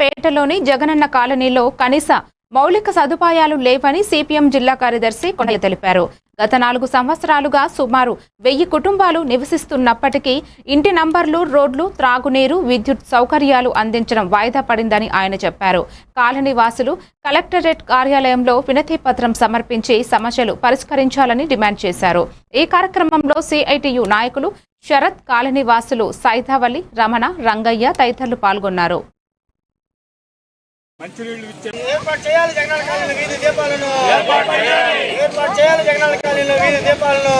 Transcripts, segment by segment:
పేటలోని జగనన్న కాలనీలో కనీస మౌలిక సదుపాయాలు లేవని సిపిఎం జిల్లా కార్యదర్శి కొండయ్య తెలిపారు. గత నాలుగు సంవత్సరాలుగా సుమారు వెయ్యి కుటుంబాలు నివసిస్తున్నప్పటికీ ఇంటి నంబర్లు రోడ్లు త్రాగునీరు విద్యుత్ సౌకర్యాలు అందించడం వాయిదా పడిందని ఆయన చెప్పారు. కాలనీ వాసులు కలెక్టరేట్ కార్యాలయంలో వినతి పత్రం సమర్పించి సమస్యలు పరిష్కరించాలని డిమాండ్ చేశారు. ఈ కార్యక్రమంలో సిఐటియు నాయకులు శరత్ కాలనీ వాసులు సైతావలి రమణ రంగయ్య తదితరులు పాల్గొన్నారు. ఏర్పాటు చేయాలి జగనాల కాలనీలో వీధి దీపాలను. ఏర్పాటు చేయాలి. జగనాల కాలనీలో వీధి దీపాలను.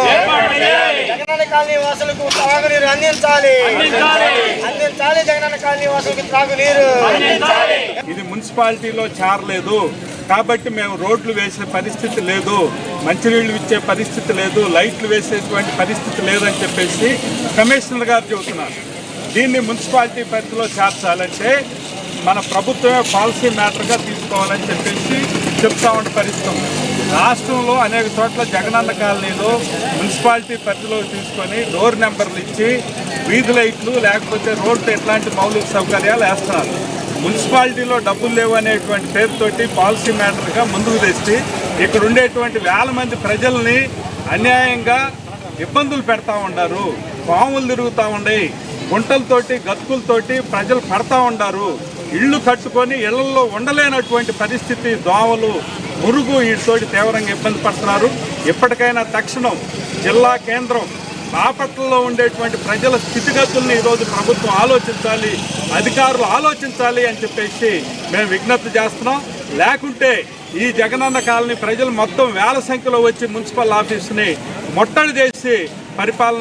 జగనాల కాలనీ వాసులకు త్రాగునీరు అందించాలి. అందించాలి. జగనాల కాలనీ వాసులకు త్రాగునీరు. ఇది మున్సిపాలిటీలో చేరలేదు. కాబట్టి మేము రోడ్లు వేసే పరిస్థితి లేదు. మంచినీళ్ళు ఇచ్చే పరిస్థితి లేదు. లైట్లు వేసేటువంటి పరిస్థితి లేదని చెప్పేసి కమిషనర్ గారు చెబుతున్నారు. దీన్ని మున్సిపాలిటీ పరిధిలో చేర్చాలంటే మన ప్రభుత్వమే పాలసీ మ్యాటర్గా తీసుకోవాలని చెప్పేసి చెప్తా ఉండే పరిస్థితి ఉంది. రాష్ట్రంలో అనేక చోట్ల జగనన్న కాలనీలో మున్సిపాలిటీ పరిధిలో తీసుకొని డోర్ నెంబర్లు ఇచ్చి వీధి లైట్లు లేకపోతే రోడ్లు ఎట్లాంటి మౌలిక సౌకర్యాలు వేస్తున్నారు. మున్సిపాలిటీలో డబ్బులు లేవు అనేటువంటి పేరుతోటి పాలసీ మ్యాటర్గా ముందుకు తెచ్చి ఇక్కడ ఉండేటువంటి వేల మంది ప్రజల్ని అన్యాయంగా ఇబ్బందులు పెడతా ఉన్నారు. పాములు తిరుగుతూ ఉన్నాయి. గుంటలతోటి గతుకులతోటి ప్రజలు పడతా ఉన్నారు. ఇళ్ళు కట్టుకొని ఇళ్ళలో ఉండలేనటువంటి పరిస్థితి దోమలు మురుగు వీటితోటి తీవ్రంగా ఇబ్బంది పడుతున్నారు. ఇప్పటికైనా తక్షణం జిల్లా కేంద్రం బాపట్లలో ఉండేటువంటి ప్రజల స్థితిగతుల్ని ఈరోజు ప్రభుత్వం ఆలోచించాలి అధికారులు ఆలోచించాలి అని చెప్పేసి మేము విజ్ఞప్తి చేస్తున్నాం. లేకుంటే ఈ జగనన్న కాలనీ ప్రజలు మొత్తం వేల సంఖ్యలో వచ్చి మున్సిపల్ ఆఫీస్ని ముట్టడి చేసి పరిపాలన